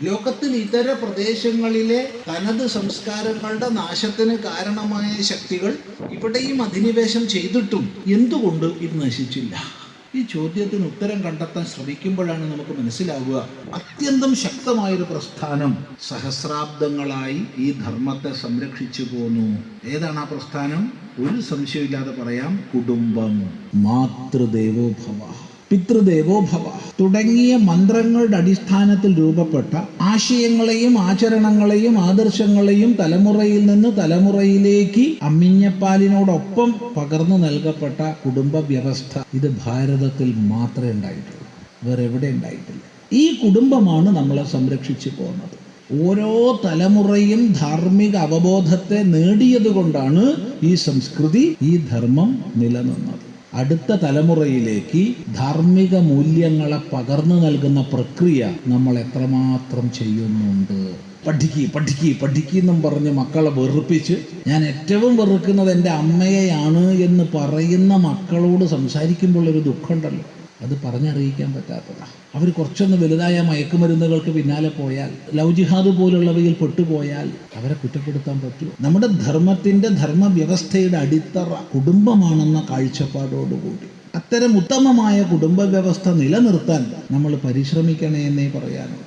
ലോകത്തിൽ ഇതര പ്രദേശങ്ങളിലെ തനത് സംസ്കാരങ്ങളുടെ നാശത്തിന് കാരണമായ ശക്തികൾ ഇവിടെയും അധിനിവേശം ചെയ്തിട്ടും എന്തുകൊണ്ട് ഇത് നശിച്ചില്ല? ഈ ചോദ്യത്തിന് ഉത്തരം കണ്ടെത്താൻ ശ്രമിക്കുമ്പോഴാണ് നമുക്ക് മനസ്സിലാവുക അത്യന്തം ശക്തമായൊരു പ്രസ്ഥാനം സഹസ്രാബ്ദങ്ങളായി ഈ ധർമ്മത്തെ സംരക്ഷിച്ചു പോന്നു. ഏതാണ് ആ പ്രസ്ഥാനം? ഒരു സംശയമില്ലാതെ പറയാം കുടുംബം മാതൃദേവോ ഭവ പിതൃദേവോ ഭവ. തുടങ്ങിയ മന്ത്രങ്ങളുടെ അടിസ്ഥാനത്തിൽ രൂപപ്പെട്ട ആശയങ്ങളെയും ആചരണങ്ങളെയും ആദർശങ്ങളെയും തലമുറയിൽ നിന്ന് തലമുറയിലേക്ക് അമ്മിഞ്ഞപ്പാലിനോടൊപ്പം പകർന്നു നൽകപ്പെട്ട കുടുംബ വ്യവസ്ഥ ഇത് ഭാരതത്തിൽ മാത്രമേ ഉണ്ടായിട്ടുള്ളൂ. വേറെ എവിടെ ഉണ്ടായിട്ടില്ല. ഈ കുടുംബമാണ് നമ്മളെ സംരക്ഷിച്ചു പോകുന്നത്. ഓരോ തലമുറയും ധാർമ്മിക അവബോധത്തെ നേടിയതുകൊണ്ടാണ് ഈ സംസ്കൃതി ഈ ധർമ്മം നിലനിന്നത്. അടുത്ത തലമുറയിലേക്ക് ധാർമ്മിക മൂല്യങ്ങളെ പകർന്നു നൽകുന്ന പ്രക്രിയ നമ്മൾ എത്രമാത്രം ചെയ്യുന്നുണ്ട്? പഠിക്കി പഠിക്കി പഠിക്കി പഠിക്കുന്നും പറഞ്ഞ് മക്കളെ വെറുപ്പിച്ച് ഞാൻ ഏറ്റവും വെറുക്കുന്നത് എന്റെ അമ്മയെയാണ് എന്ന് പറയുന്ന മക്കളോട് സംസാരിക്കുമ്പോൾ ഒരു ദുഃഖമുണ്ടല്ലോ. അത് പറഞ്ഞറിയിക്കാൻ പറ്റാത്തതാണ് അവർ കുറച്ചൊന്ന് വലുതായ മയക്കുമരുന്നുകൾക്ക് പിന്നാലെ പോയാൽ ലവ് ജിഹാദ് പോലുള്ളവയിൽ പെട്ടുപോയാൽ അവരെ കുറ്റപ്പെടുത്താൻ പറ്റുമോ നമ്മുടെ ധർമ്മത്തിന്റെ ധർമ്മവ്യവസ്ഥയുടെ അടിത്തറ കുടുംബമാണെന്ന കാഴ്ചപ്പാടോടുകൂടി. അത്തരം ഉത്തമമായ കുടുംബ വ്യവസ്ഥ നിലനിർത്താൻ നമ്മൾ പരിശ്രമിക്കണേ എന്നേ പറയാനുള്ളൂ.